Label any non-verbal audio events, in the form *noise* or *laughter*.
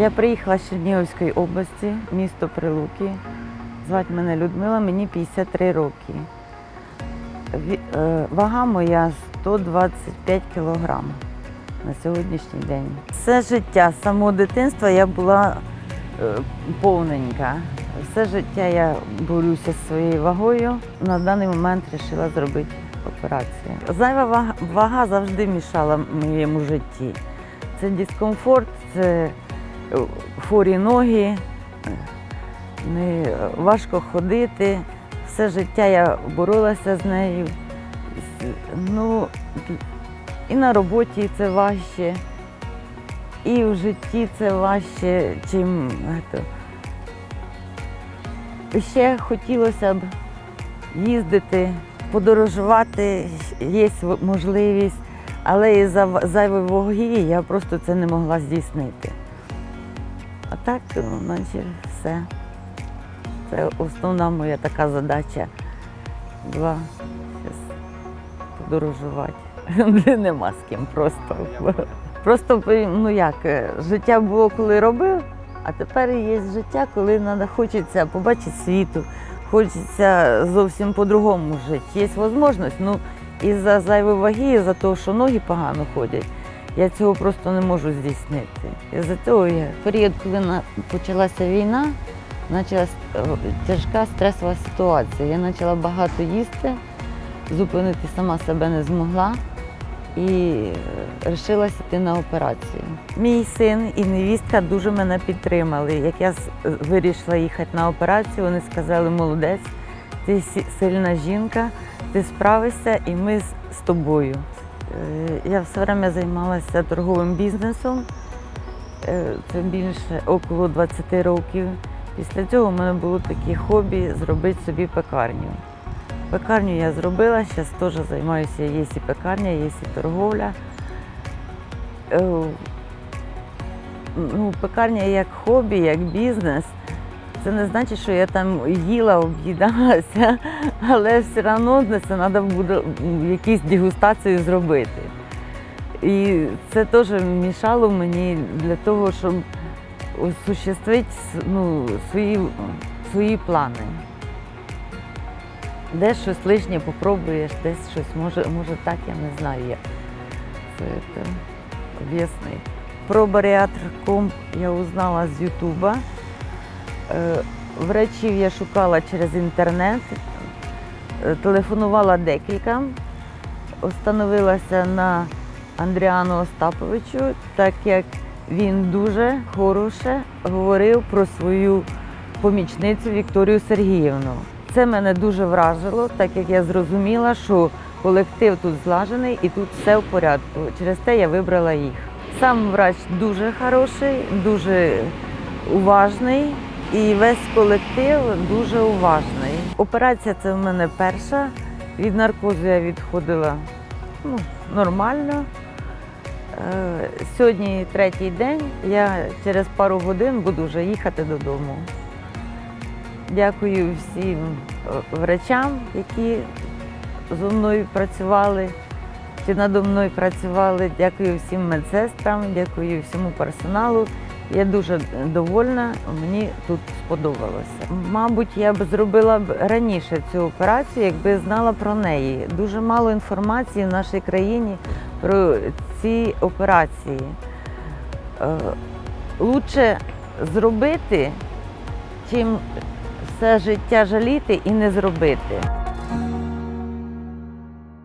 Я приїхала з Чернігівської області, місто Прилуки. Звати мене Людмила, мені 53 роки. Е, Вага моя 125 кілограм на сьогоднішній день. Все життя, з самого дитинства я була е, повненька. Все життя я борюся зі своєю вагою. На даний момент вирішила зробити операцію. Зайва вага, завжди мішала моєму житті. Це дискомфорт, це е, хворі ноги, е, важко ходити. Все життя я боролася з нею. Ну, і на роботі це важче, і в житті це важче, чим. Ще хотілося б їздити, подорожувати, є можливість, але із-за зайвої ваги я просто це не могла здійснити. А так, ну, наче все. Це основна моя така задача була подорожувати. Нема з ким просто. Просто ну як, е, життя було, коли робив, а тепер є життя, коли хочеться побачити світу, хочеться зовсім по-другому жити. Є можливість, ну із-за зайвої ваги, із-за того, що ноги погано ходять, я цього просто не можу здійснити. Із-за того я період, коли почалася війна, почалася е, тяжка стресова ситуація. Я почала багато їсти, зупинити сама себе не змогла і вирішилася йти на операцію. Мій син і невістка дуже мене підтримали. Як я вирішила їхати на операцію, вони сказали, молодець, ти сильна жінка, ти справишся і ми з, тобою. Е, Я все время займалася торговим бізнесом. Е, Це більше около 20 років. Після цього в мене було таке хобі зробити собі пекарню. Пекарню я зробила, зараз теж займаюся, є і пекарня, є і торговля. Е, Ну, пекарня як хобі, як бізнес. Це не значить, що я там їла, об'їдалася, *laughs* але все одно це треба буде якісь дегустації зробити. І це теж мішало мені для того, щоб осуществити ну, свої, свої плани. Десь щось лишнє попробуєш, десь щось може, може так, я не знаю як. Це, це об'яснити. Про баріатр.ком я узнала з Ютуба. Е, Врачів я шукала через інтернет, е, телефонувала декілька, остановилася на Андріану Остаповичу, так як він дуже хороше говорив про свою помічницю Вікторію Сергіївну. Це мене дуже вражило, так як я зрозуміла, що колектив тут злажений і тут все в порядку. Через те я вибрала їх. Сам врач дуже хороший, дуже уважний і весь колектив дуже уважний. Операція це в мене перша. Від наркозу я відходила ну, нормально. Е, Сьогодні третій день. Я через пару годин буду вже їхати додому. Дякую всім е, врачам, які зі мною працювали, чи надо мною працювали. Дякую всім медсестрам, дякую всьому персоналу. Я дуже довольна, мені тут сподобалося. Мабуть, я б зробила б раніше цю операцію, якби знала про неї. Дуже мало інформації в нашій країні про ці операції. Е, Лучше зробити, чим все життя жаліти і не зробити.